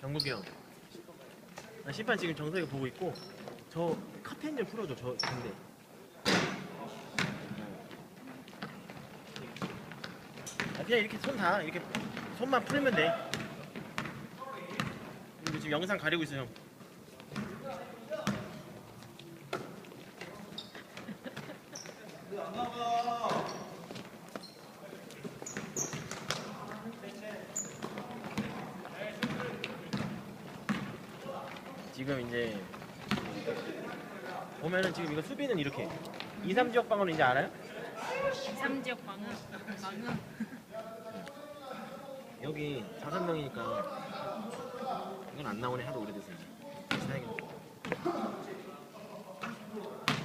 정국이 형. 아, 심판 지금 정석이 보고 있고 저 커튼 좀 풀어줘 저 근데. 아, 그냥 이렇게 손 다 이렇게 손만 풀면 돼. 이거 지금 영상 가리고 있어 형. 지금 이제 보면은 지금 이거 수비는 이렇게. 2, 3지역 방어는 이제 알아요? 3지역 방은? 방은? 여기 다섯 명이니까 이건 안 나오네 하도 오래돼서 이제 사야겠네.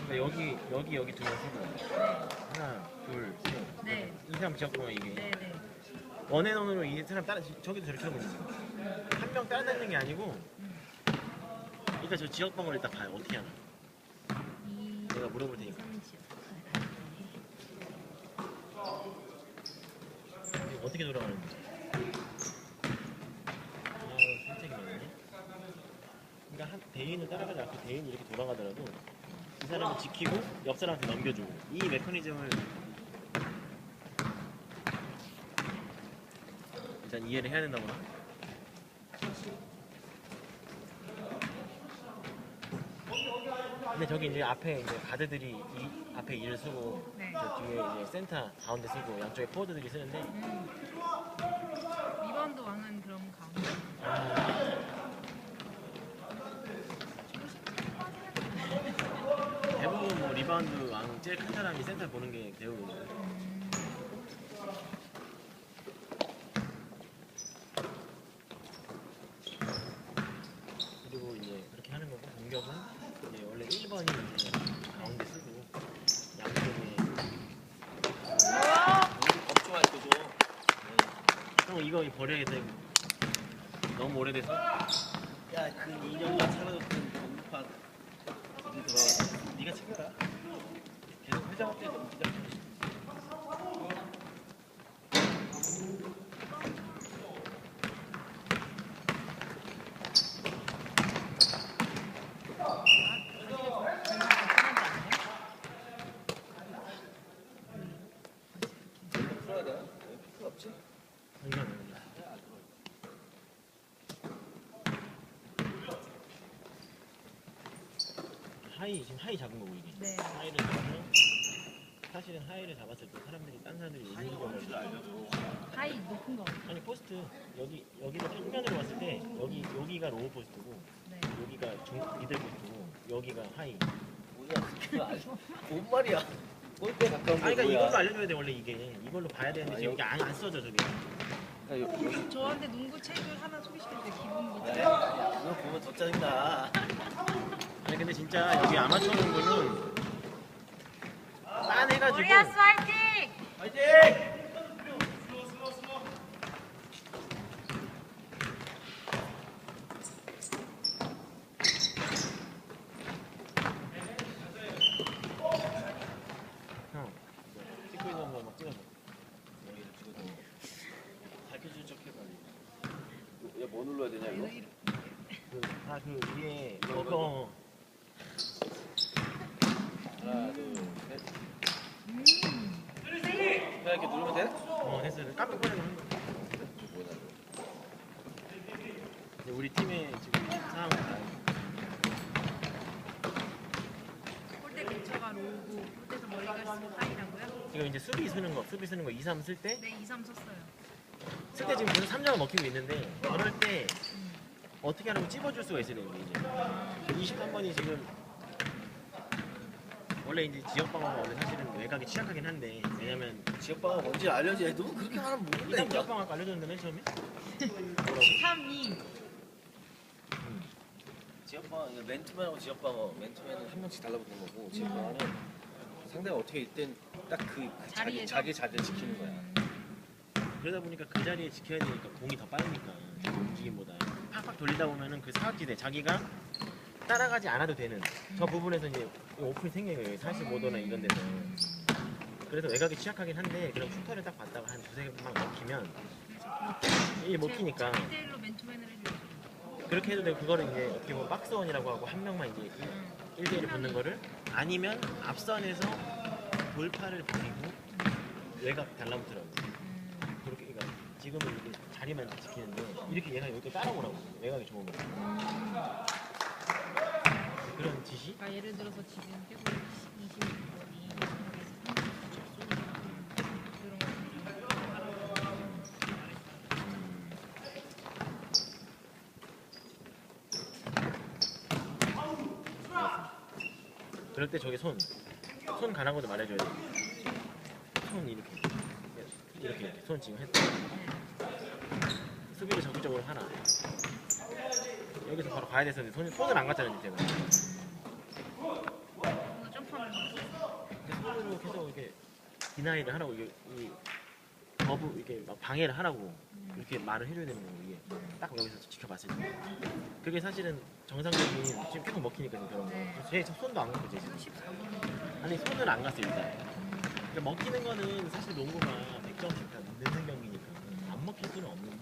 그러니까 여기 여기 여기 두명 쓰고 하나 둘셋. 네. 이 사람 지역 방어 이게. 네네. 원앤원으로 이 사람 따라 저기도 저렇게 하고 있는 거야 한명 따라다니는 게 아니고 일단 저 지역 방어를 일단 봐요 어떻게 하나 2, 내가 물어볼 테니까 3지역 이게 어떻게 돌아가는지. 아, 선택이 많네. 그러니까 한 대인을 따라가지 않고 대인이 이렇게 돌아가더라도 이 사람을 지키고 옆 사람한테 넘겨주고 이 메커니즘을 일단 이해를 해야 된다고 나. 근데 저기 이제 앞에 이제 가드들이 이 앞에 일을 쓰고 네. 저 뒤에 이제 센터 가운데 쓰고 양쪽에 포워드들이 쓰는데 음. 리바운드 왕은 그럼 가운데 아, 대부분 뭐 리바운드 왕 제일 큰 사람이 센터 보는 게 대부분 음고 이제 그렇게 하는 거고 공격은 이제 원래 1번이 이제 가운데 쓰고 양쪽에 걱정할 거죠. 형 이거 버려야겠다 이거. 너무 오래돼서 야, 그 2년간 사라졌던 전파 어디 돌아왔어? 네가 챙겨라 계속 너무 기다려 풀어야 되나? 왜 필요 없지? 이거 안 된다. 하이 지금 하이 잡은 거고 이게 네. 하이를 잡으면 사실은 하이를 잡았을 때 사람들이 딴 사람들이 있는 경우가 알려줘. 하이 높은 거 아니 포스트 여기 여기를 평면으로 봤을 때 여기 여기가 로우 포스트고 네. 여기가 중 미들 포스트고 여기가 하이 뭐야? 뭔 말이야? 골대 가까운 게 아니 그러니까? 이걸로 알려줘야 돼 원래 이게 이걸로 봐야 되는데 아, 지금 여기- 안, 안 써져 저기 그러니까 여- 여기 저한테 농구 책을 하나 때 기분 네. 좋죠 그거 보면 더 짜증나. 아니 근데 진짜 여기 아마추어 농구는 딴 해가지고 우리아스 화이팅! 화이팅! 형 찍고 있는 거막 찍어줘 여기 찍어서 밝혀줄 척 해봐. 야, 뭐 눌러야 되냐, 이거? 그아그 위에 그거 하나, 둘, 셋. 음. 야, 이렇게 누르면 돼? 어 됐어 깜빡 거리는 한 거. 뭐냐, 근데 우리 팀의 지금 상황은 다 골대 근처가 로우고 골대에서 머리가 하이라고요? 지금 이제 수비 쓰는 거 수비 쓰는 거 2, 3 쓸 때 네 2, 3 썼어요 쓸 때 지금 계속 3점을 먹히고 있는데 그럴 때 음. 어떻게 하라고 찝어줄 수가 있어야 되는 게 이제 23번이 지금 원래 이제 지역 방어가 원래 사실은 외곽이 취약하긴 한데 왜냐면 지역 방어 뭔지 알려줘. 너 그렇게 하면 일단 지역 모른다니까. 방어 아까 알려줬는데 맨 처음에 3, 2 지역방어, 맨투맨하고 지역방어. 맨투맨은 한 명씩 달라붙는 거고, 지역방어는 상대가 어떻게 있든 딱 그 자기, 자리에서? 자기 자리를 지키는 거야. 그러다 보니까 그 자리에 지켜야 되니까 공이 더 빠르니까 움직임보다 팍팍 돌리다 보면은 그 사각지대 자기가 따라가지 않아도 되는 저 부분에서 이제 오픈이 생겨요 여기 45도나 이런 데서 그래서 외곽이 취약하긴 한데 그런 슈터를 딱 받다가 한 두세 방 먹히면 이게 먹히니까 1대1로 맨투맨을 해줘야죠. 그렇게 해도 되고 그거를 이제 어떻게 보면 박스원이라고 하고 한 명만 이제 음. 1대1을 붙는 거를 아니면 앞선에서 돌파를 버리고 외곽 달라붙으라고. 음. 그렇게 그러니까 지금은 이렇게 자리만 지키는데 이렇게 얘가 여기 따라오라고. 외곽이 좋은 거 그런 지시 그러니까 예를 들어서 지금 계속 20번이 그런 거 그럴 때 저기 손, 손 가는 것도 말해줘야 돼. 손 이렇게, 이렇게, 이렇게. 손 지금 했다. 수비를 적극적으로 하나. 여기서 바로 가야 됐었는데 손, 손을 안 갔잖아요, 제가. 뭔가 점프하는 거 근데 손으로 계속 이렇게 디나이를 하라고 이게 이 거부 이게 막 방해를 하라고 이렇게 말을 해줘야 되는 거예요. 이게 딱 여기서 지켜봤을 때. 그게 사실은 정상적인 지금 계속 먹히니까 지금 그런 네. 거. 제 손도 안 갔고 제 지금. 14번 아니 손을 안 갔어 일단. 그러니까 먹히는 거는 사실 농구가 100점씩 다 넣는 경기니까 안 먹힐 수는 근데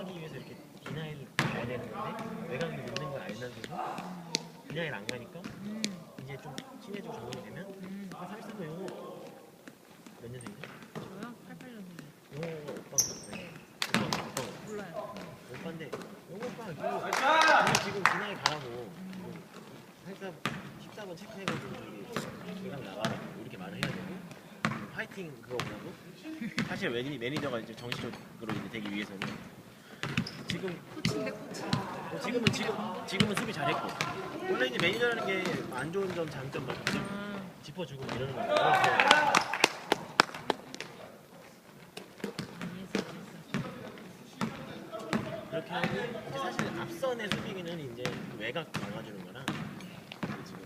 최소화하기 위해서 이렇게 디나이를 가야 되는 건데 외곽이 넣는 걸 알면서도 디나이를 안 가니까 음. 이제 좀 친해지고 적응이 되면 음. 아 사실상 영어 몇 년생이죠? 저요? 88년생이에요 영어가 오빠인가? 네. 오빠 오빠가 몰라요 오빠인데 영어 오빠가 지금 지금 디나이 가라고 지금 살짝 14번 체크해가지고 저기 기강 나가라 이렇게 말을 해야 되고 파이팅 그거 뭐라고? 사실 매니, 매니저가 이제 이제 되기 위해서는 지금 코치인데 코치 뭐 지금은 지금 지금은 수비 잘했고 원래 이제 매니저라는 게 안 좋은 점 장점 막 짚- 아, 짚어주고 이러는 거예요. 이해했어 이해했어 그렇게 하고 이제 사실 앞선의 수비기는 이제 외곽 막아주는 거랑 지금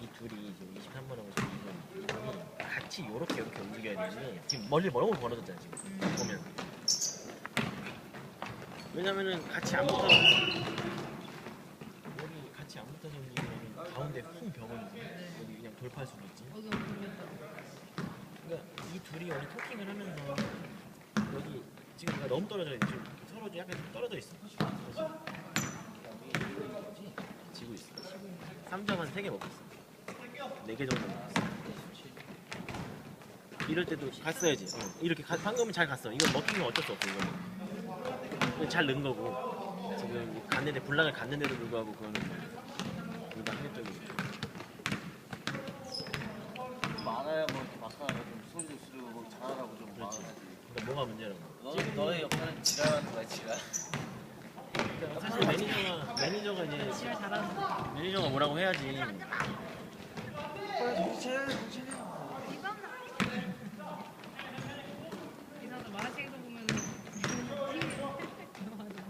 이 둘이 지금 23번하고 22번 같이 요렇게 이렇게 움직여야 되는데 지금 멀리 멀고 벌어졌잖아 지금 음. 보면 왜냐면은 같이 안 붙어서. 여기 같이 안 붙어서 움직이면 가운데 쿵 벽을 네. 여기 그냥 돌파할 수도 있지. 여기 그러니까 이 둘이 원래 토킹을 하면서 여기 지금 내가 너무 떨어져 있지. 서로 좀 약간 떨어져 있어. 그래서 지고 있어. 3점 한 3개 먹고 있어. 4개 정도 먹고 있어. 이럴 때도 갔어야지. 어, 이렇게 가- 방금은 잘 갔어. 이거 먹힌 건 어쩔 수 없어 이거는. 이건 잘 넣은 거고 지금 갔는데 불락을 갔는데도 불구하고 그거는 뭐 일반 많아야 뭐 이렇게 막하고 좀 소리 좀 지르고 잘하라고 좀 그렇지. 그러니까 뭐가 문제라고 너는 너의 역할은 지랄하는 거야 지랄. 그러니까 사실 매니저가 매니저가 이제 매니저가 뭐라고 해야지. 이사도 말하시는 거 보면 넘어가는데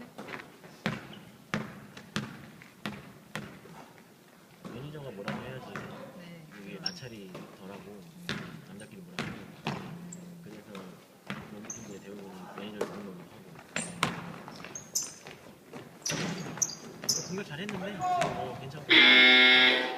매니저가 뭐라고 해야지. 네 이게 마찰이 덜하고 남자끼리 뭐라고 하고. 그래서 농구팀들의 대부분 매니저를 공격을 하고. 공격 잘했는데 뭐 괜찮고.